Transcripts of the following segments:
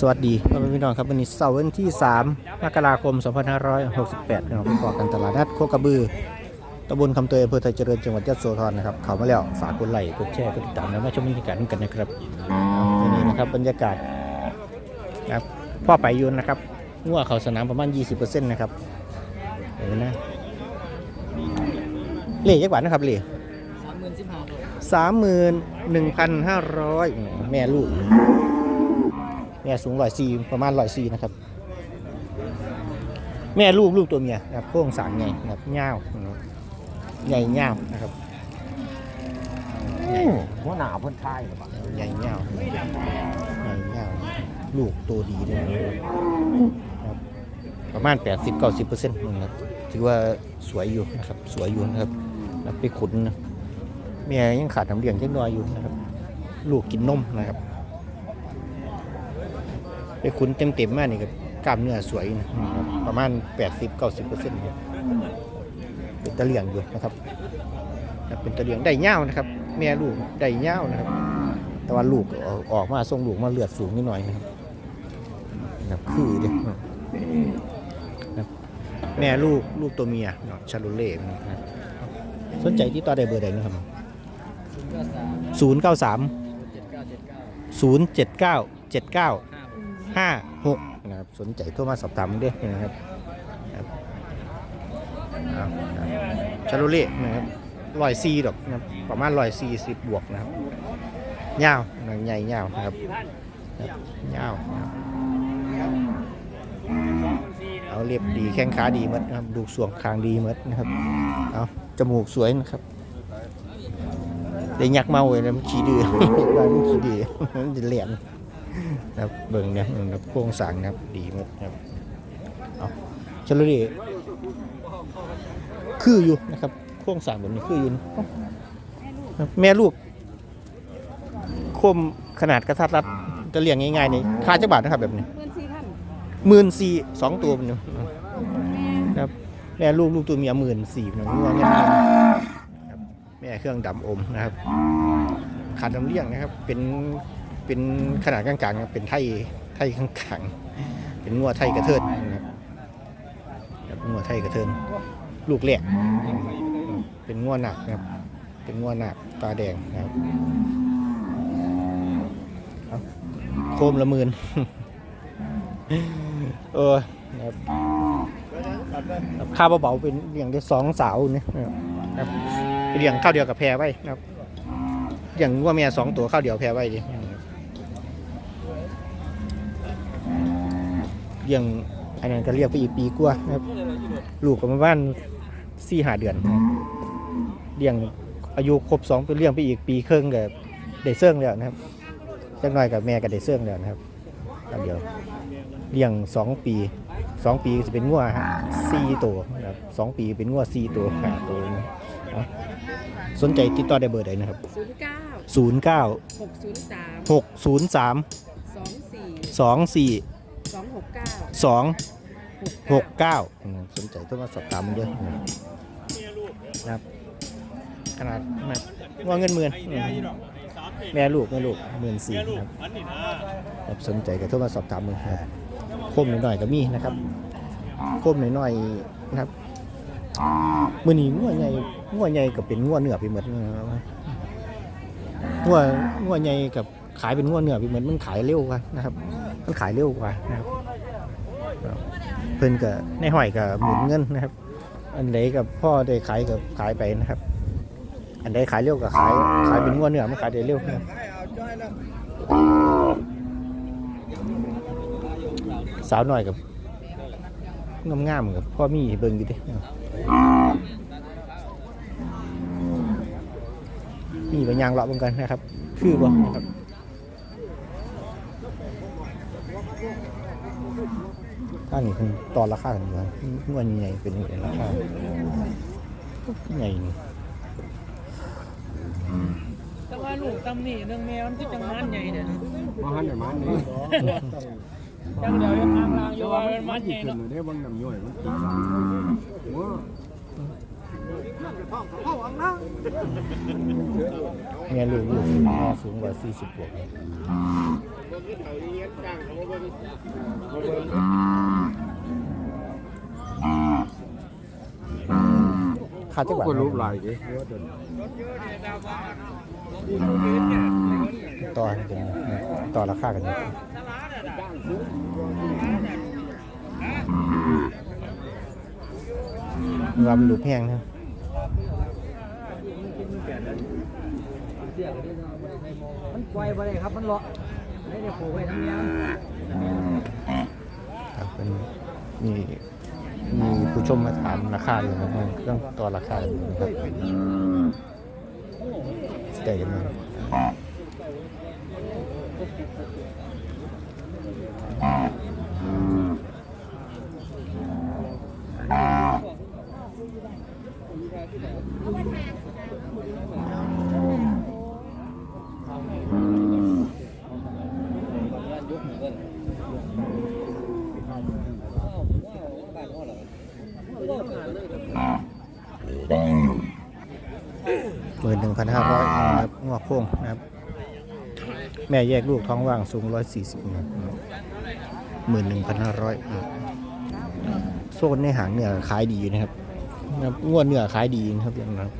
สวัสดีพ่อแม่พี่น้องครับวันนี้เสาร์วันที่ 3 มกราคม 2568นะครับประกอบกันตลาดนัดโคกระบือตำบลคำเตยอำเภอไทยเจริญจังหวัดยะโสธรนะครับเขามาแล้วฝากกดไลค์กดแชร์กดติดตามแล้วมาชมบรรยากาศกันนะครับวันนี้นะครับบรรยากาศนะครับพ่อไปยุนนะครับงัวเขาสนามประมาณ 20%นะครับเห็นไหมนะเล่ยักษ์บานะครับเล่สามหมื่นสิบห้าสามหมื่นหนึ่งพันห้าร้อยแม่ลูก แม่สูงร้อยสี่ประมาณร้อยสี่นะครับ แม่ลูกลูกตัวเมียนะครับโค้งสางใหญ่นะครับเงาวนะครับใหญ่เงาวนะครับหัวหน้าเพิ่นทายหรือเปล่าใหญ่เงาวใหญ่เงาวลูกตัวดีเลยนะครับประมาณ 80 90เปอร์เซ็นต์นะครับถือว่าสวยอยู่นะครับสวยอยู่นะครับแล้วไปขุนนะแม่ยังขาดน้ำเลี้ยงเล็กน้อยอยู่นะครับ ลูกกินนมนะครับไป ขุนเต็มๆมากนี่ก็กล้ามเนื้อสวยนะครับประมาณ 80-90เปอร์เซ็นต์เป็นตะเลียงอยู่นะครับครับเป็นตะเลียงได้เง่าวนะครับ แม่ลูกได้เง่าวนะครับ แต่ว่าลูกออกออกมาทรงลูกมาเลือดสูงนิดหน่อยนะครับนะครับคือเด้นะครับแม่ลูกลูกตัวเมียเนาะชาโลเล่นะครับสนใจที่ต่อได้เบอร์ใดนะครับศูนย์ เก้าสามศูนย์เก้าสามเจ็ดเก้าเจ็ดเก้าศูนย์เจ็ดเก้าห้าหกนะครับสนใจโทรมาสอบถามด้วยนะครับครับเอารับชาโลเล่นะครับร้อยซีดอกนะครับประมาณร้อยสี่สิบบวกนะครับยาวนะครับใหญ่ยาวนะครับยาวเอาเรียบดีแข้งขาดีหมดนะครับดูสวงคางดีหมดนะครับเอาจมูกสวยนะครับได้ยักเมาเลยนะมันขี้ดื้อมันขี้ดื้อมันเหลี่ยม นะครับเบิ่งเนี่ยนะครับโครงสร้างนะครับดีหมดนะครับเอาชลดีคืออยู่นะครับโครงสร้างแบบนี้คืออยู่นแม่ลูกคมขนาดกระทัดรัดจะเลี้ยงง่ายๆนี่ค่าจักบาทนะครับแบบนี้เพื่นสี่พันหมื่นสี่สองตัวนอยู่นะครับแม่ลูกลูกตัวเมียหมื่นสี่หนึ่งงัวเงี้ยครับแม่เครื่องดำอมนะครับขาดน้ำเลี้ยงนะครับ เป็น เป็นขนาดกลางๆครับเป็นไทยไทยข้างๆเป็นงัวไทยกระเทินนะครับครับงัวไทยกระเทินลูกแหลกเป็นงัวหนักนะครับ เป็นงัวหนักตาแดงนะครับโคมละหมื่นเออครับค่าวเบาๆเป็นเลี้ยงได้สองสาวเนี่ยครับเลี้ยงข้าวเดียวกับแพรไว้นะครับอย่างว่าเมียสองตัวข้าวเดียวแพ้ไว้ดิ อย่างอันนั้นก็เรียกไปอีกปีกว่านะครับ ลูกกับมาบ้านสี่หาเดือนนะครับเลี้ยงอายุครบสองปีเลี้ยงไปอีกปีครึ่งกับได้เสื่องแล้วนะครับจักหน่อยกับแม่กับได้เสื่องแล้วนะครับอันเดียวเลี้ยงสองปีสองปีจะเป็นงัวสี่ตัวนะครับสองปีเป็นงัวสี่ตัวห้าตัวนะเอาสนใจติดต่อได้เบอร์ใดนะครับศูนย์เก้า09หกศูนย์สาม603สองสี่24ส องหกเก้า2หกเก้า6 9สนใจต้องมาสอบถามมันเยอะนะครับ ขนาดแบบว่าเงินหมื่นอืมแม่ลูกแม่ลูกหมื่นสี่ครับครับสนใจก็โทรมาสอบถามมึงครับคมหน่อยๆก็มีนะครับคมหน่อยๆนะครับมือนี้งัวใหญ่งัวใหญ่กับเป็นงัวเนื้อไปหมดงัวงัวใหญ่กับขายเป็นงัวเนื้อไปหมดมันขายเร็วกว่านะครับ มันขายเร็วกว่านะครับครับเพิ่นกับในห้อยกับหมุนเงินนะครับ อันใดกับพ่อได้ขายกับขายไปนะครับ อันใดขายเร็วกับขายขายเป็นงัวเนื้อมันขายได้เร็วนะครับสาวหน่อยกับงามๆกับพ่อมีให้เบิ่งอยู่เดิมีบางอย่างเลาะเหมือนกันนะครับ คือบ่นะครับ ถ้านี่เป็นตอนราคากันอยู่ครับเงินใหญ่เป็นเป็นราคาใหญ่นี่แต่ว่าลูกตำนี่เรื่องแมวมันคือจังมันใหญ่เด้อมาหันอย่างมันนี่จังเดียวยังทางลางอยู่ว่ามันมันใหญ่ขึ้นเนาะมาได้บางน้ำย่อยมันติดหัวเมียลูกลูกแม่สูงกว่า40บวก ขาดจักบาทก็รูปลายดิต่อให้เป็นต่อราคากันอยู่รำลูกแพงนะมันปล่อยไปเลยครับ มันเลาะ ครับเป็นมีมีผู้ชมมาถามราคาอยู่นะครับเรื่องต่อราคาอยู่นะครับแต่กันนะห มื่นหนึ่งพันห้าร้อยนะครับงอกโค้งนะครับ แม่แยกลูกท้องว่างสูงร้อยสี่สิบหมื่นหนึ่งพันห้าร้อยโซนในหางเนื้อขายดีนะครับนะครับง้วนเนื้อขายดีนะครับอย่างนั้น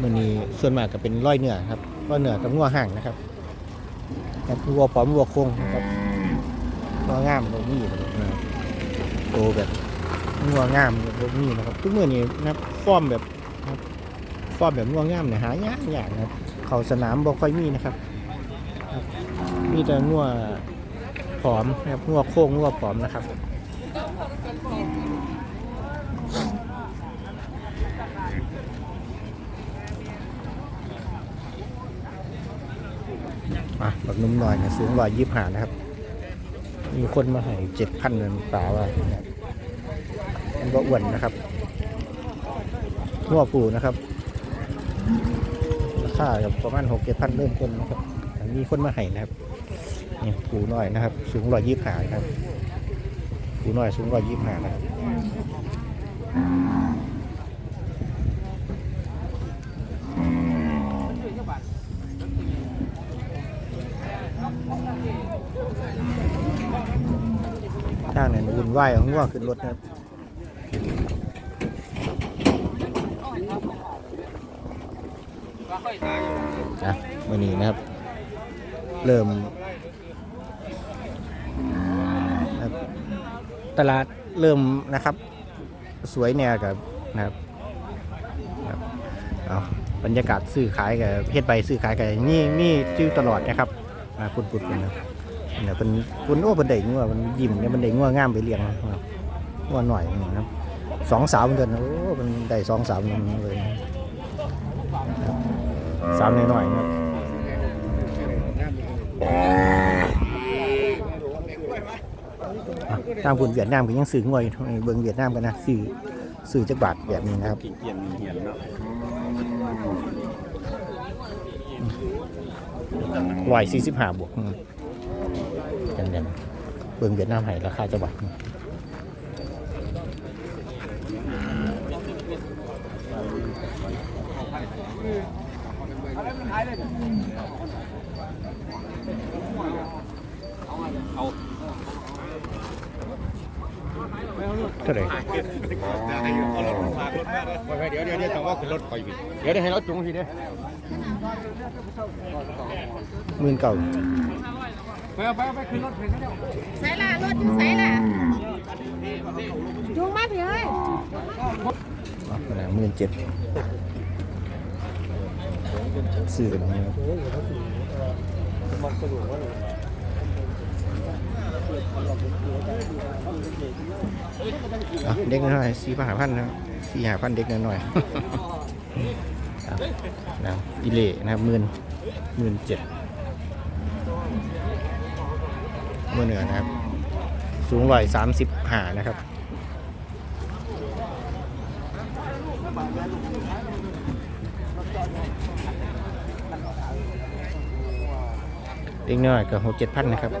มื่อนี้ส่วนมากก็เป็นร้อยเนื้อครับร้อยเนื้อกับงัวห่างนะครับครับงัวผอมงัวโค้งนะครับงัวงามแบบนี้นะครับโตแบบงัวงามแบบนี้นะครับ ทุกมื่อนี้นะครับฟอร์มแบบฟอร์มแบบงัวงามเนี่ยหายากยากนะครับ เขาสนามบ่ค่อยมีนะครับครับมีแต่งัวผอมนะครับงัวโค้งงัวผอมนะครับ อะบักนุ่มหน่อยนี่ยสูงร้อยยี่สิบห้านะครับ มีคนมาให้เจ็ดพันเงินป่าว่าเนี่ยมันก็อ้วนนะครับหัวปูนะครับ ราคากับประมาณหกเจ็ดพันเริ่มต้นนะครับ มีคนมาให้นะครับนี่ปูน้อยนะครับ สูงร้อยยี่สิบห้าครับปูน้อยสูงร้อยยี่สิบห้านะครับ ทางนั้นวุ่นวายของว่าขึ้นรถนะครับอะวันนี้นะครับ เริ่มตลาดเริ่มนะครับ สวยแนวกับนะครับเอาบรรยากาศซื้อขายกับเฮ็ดใบซื้อขายกับนี่นี่จื้อตลอดนะครับมาปุดปุดๆกันนะ เนี่ยเป็นคุณโอ้เป็นเด็กงัวมันยิ้มเนี่ยมันเด็กงัวงามไปเลี้ยงนะครับงัวหน่อยนะครับสองสาวเหมือนกันนะโอ้มันได้สองสาวมันเลยนะครับสาวน้อยๆนะครับอะตามคนเวียดนามก็ยังซื้องวยอยู่เบิ่งเวียดนามกันนะซื้อซื้อจักบาทแบบนี้นะครับกี่เกียนเหียนเนาะร้อยสี่สิบห้าบวกอืม กันเด่นเบิ่งเวียดนามให้ราคาจักบาทเท่าไหร่เดี๋ยวเดี๋ยวเดี๋ยวต้องว่าขึ้นรถไปพี่เดี๋ยวได้ให้รถจุงทีเด้หมื่นเก่า ไปเอาไปเอาไปขึ้นรถเห็นไหมเนี่ยใส่ละรถอยู่ใส่ละจูงมาพี่เอ้ยหมื่นเจ็ดซื้อกันนะครับอะเด็กน้อยสี่พันห้าพันนะครับสี่ห้าพันเด็กน้อยๆครับนะอิเล่นะครับหมื่นหมื่นเจ็ดเมือเหนือนะครับ สูงร้อยสามสิบหานะครับเด็กน้อยก็หกเจ็ดพันนะครับ